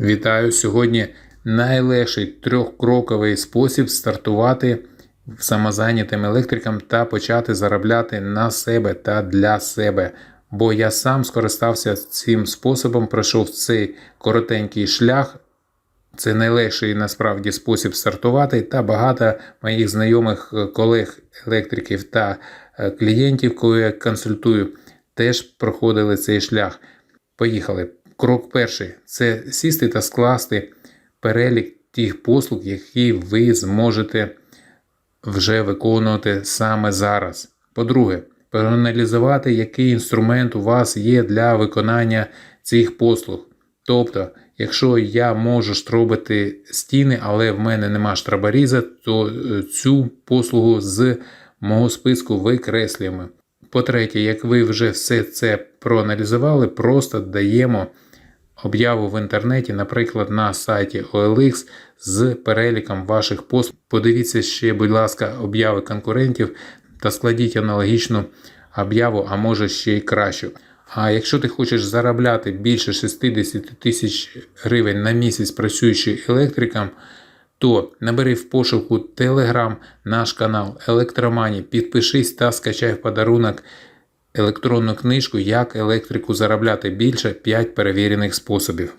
Вітаю! Сьогодні найлегший трьохкроковий спосіб стартувати самозайнятим електрикам та почати заробляти на себе та для себе. Бо я сам скористався цим способом, пройшов цей коротенький шлях. Це найлегший насправді спосіб стартувати, та багато моїх знайомих е, колег електриків та е, клієнтів, коли я консультую, теж проходили цей шлях. Поїхали. Крок перший це сісти та скласти перелік тих послуг, які ви зможете вже виконувати саме зараз. По-друге, проаналізувати, який інструмент у вас є для виконання цих послуг. Тобто, якщо я можу штробити стіни, але в мене нема штраборіза, то е, цю послугу з мого списку викреслюємо. По-третє, як ви вже все це проаналізували, просто даємо об'яву в інтернеті, наприклад, на сайті OLX з переліком ваших послуг. Подивіться ще, будь ласка, обяви конкурентів та складіть аналогічну об'яву, а може ще й кращу. А якщо ти хочеш заробляти більше 60 тисяч гривень на місяць працюючи електриком, то набери в пошуку Telegram наш канал Електромані, підпишись та скачай в подарунок електронну книжку Як електрику заробляти більше 5 перевірених способів.